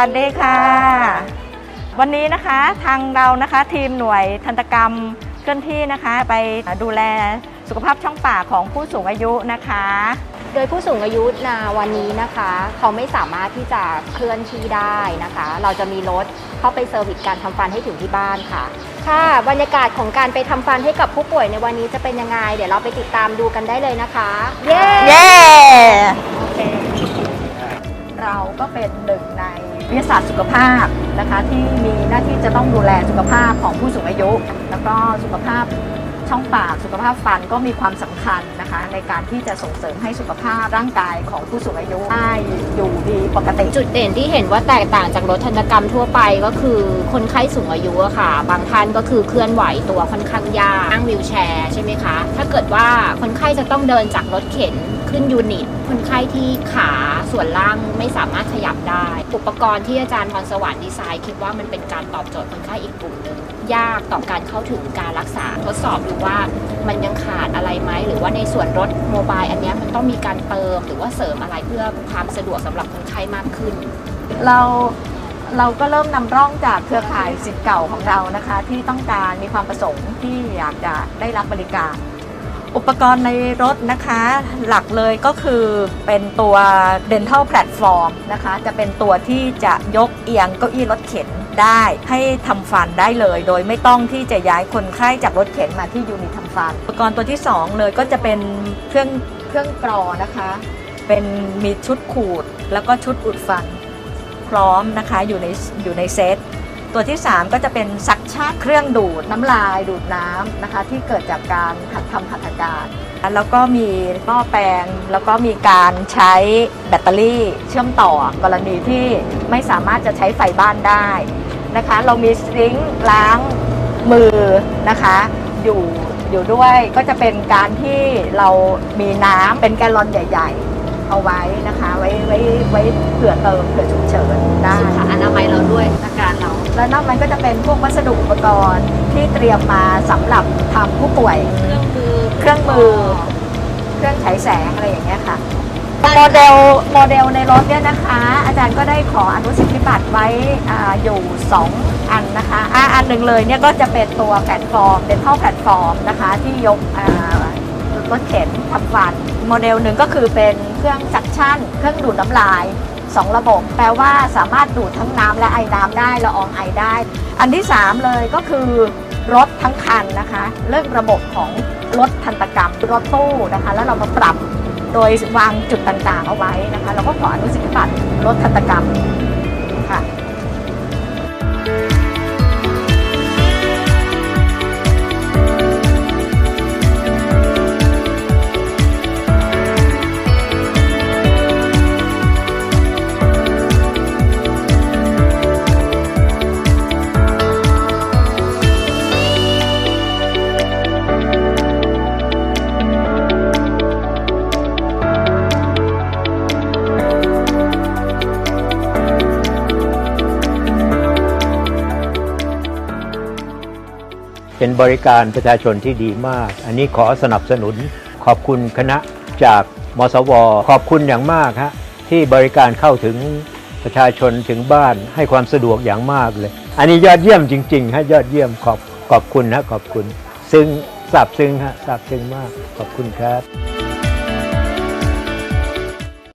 วัสดีค่ะ วันนี้นะคะทางเรานะคะทีมหน่วยทันตกรรมเคลื่อนที่นะคะ ไปดูแลสุขภาพช่องปากของผู้สูงอายุนะคะ โดยผู้สูงอายุนาวันนี้นะคะ เขาไม่สามารถที่จะเคลื่อนที่ได้นะคะ เราจะมีรถเข้าไปเซอร์วิสการทำฟันให้ถึงที่บ้านค่ะ ค่ะบรรยากาศของการไปทำฟันให้กับผู้ป่วยในวันนี้จะเป็นยังไง เดี๋ยวเราไปติดตามดูกันได้เลยนะคะ เย้ เย้ โอเค เราก็เป็นหนึ่งในวิทยาศาสตร์สุขภาพนะคะที่มีหน้าที่จะต้องดูแลสุขภาพของผู้สูงอายุ แล้วก็สุขภาพช่องปากสุขภาพฟันก็มีความสำคัญนะคะในการที่จะส่งเสริมให้สุขภาพร่างกายของผู้สูงอายุได้อยู่ดีปกติ จุดเด่นที่เห็นว่าแตกต่างจากรถทันกรรมทั่วไปก็คือ คนไข้สูงอายุอะค่ะ บางท่านก็คือเคลื่อนไหวตัวค่อนข้างยากนั่งวีลแชร์ใช่ไหมคะ ถ้าเกิดว่าคนไข้จะต้องเดินจากรถเข็น ขึ้นยูนิตคนไข้ที่ขาส่วนล่างไม่สามารถขยับได้ อุปกรณ์ที่อาจารย์พรสวรรค์ดีไซน์ คิดว่ามันเป็นการตอบโจทย์คนไข้อีกกลุ่มหนึ่งยากต่อการเข้าถึงการรักษาทดสอบดูว่ามันยังขาดอะไรไหม หรือว่าในส่วนรถโมบายอันนี้มันต้องมีการเติมหรือว่าเสริมอะไรเพื่อความสะดวกสำหรับคนไข้มากขึ้น เราเราก็เริ่มนำร่องจากเครือข่ายสิทธิ์เก่าของเรานะคะ ที่ต้องการมีความประสงค์ที่อยากจะได้รับบริการ อุปกรณ์ในรถนะคะหลักเลยก็คือเป็นตัว dental platform นะคะ จะเป็นตัวที่จะยกเอียงเก้าอี้รถเข็นได้ให้ทำฟันได้เลย โดยไม่ต้องที่จะย้ายคนไข้จากรถเข็นมาที่ยูนิตทำฟัน อุปกรณ์ตัวที่ 2 เลยก็จะเป็นเครื่องเครื่องกรอนะคะ เป็นมีชุดขูดแล้วก็ชุดอุดฟันพร้อมนะคะอยู่ในอยู่ในเซต ตัวที่ 3 ก็จะเป็นซักชั่นเครื่องดูดน้ำลายดูดน้ำนะคะ ที่เกิดจากการหัดทำหัตถการแล้วก็มีหม้อแปลง แล้วก็มีการใช้แบตเตอรี่เชื่อมต่อกรณีที่ไม่สามารถจะใช้ไฟบ้านได้นะคะ เรามีซิงค์ล้างมือนะคะอยู่อยู่ด้วยก็จะเป็นการที่เรามีน้ำเป็นแกลลอนใหญ่ ๆ เอาไว้นะคะ ไว้ไว้ไว้เผื่อเติมเผื่อฉุกเฉินได้สุขอนามัยเรา แล้วนอกนั้นก็จะเป็นพวกวัสดุอุปกรณ์ที่เตรียมมาสำหรับทำผู้ป่วย เครื่องมือเครื่องมือ เครื่องฉายแสงอะไรอย่างเงี้ยค่ะ โมเดลโมเดลในรถเนี่ยนะคะ อาจารย์ก็ได้ขออนุสิทธิบัตรไว้อาอยู่ 2 อันนะคะอะอันหนึ่งเลยเนี่ยก็จะเป็นตัวแพลตฟอร์มเดนทัลแพลตฟอร์มนะคะ ที่ยกอ่ารถเข็นทำฟัน โมเดลหนึ่งก็คือเป็นเครื่องซักชั่น เครื่องดูดน้ำลาย 2 ระบบ แปลว่าสามารถดูดทั้งน้ำและไอ้น้ำได้ละอองไอได้ อันที่ 3 เลยก็คือรถทั้งคันนะคะ เรื่องระบบของรถทันตกรรมรถตู้นะคะ แล้วเรามาปรับโดยวางจุดต่างๆเอาไว้นะคะ เราก็ขออนุสิทธิบัตรรถทันตกรรม เป็นบริการประชาชนที่ดีมาก อันนี้ขอสนับสนุน ขอบคุณคณะจากมสว ขอบคุณอย่างมากฮะที่บริการเข้าถึงประชาชนถึงบ้านให้ความสะดวกอย่างมากเลย อันนี้ยอดเยี่ยมจริงๆฮะยอดเยี่ยมขอบขอบคุณนะขอบคุณ ซึ่งซาบซึ้งฮะซาบซึ้งมากขอบคุณครับ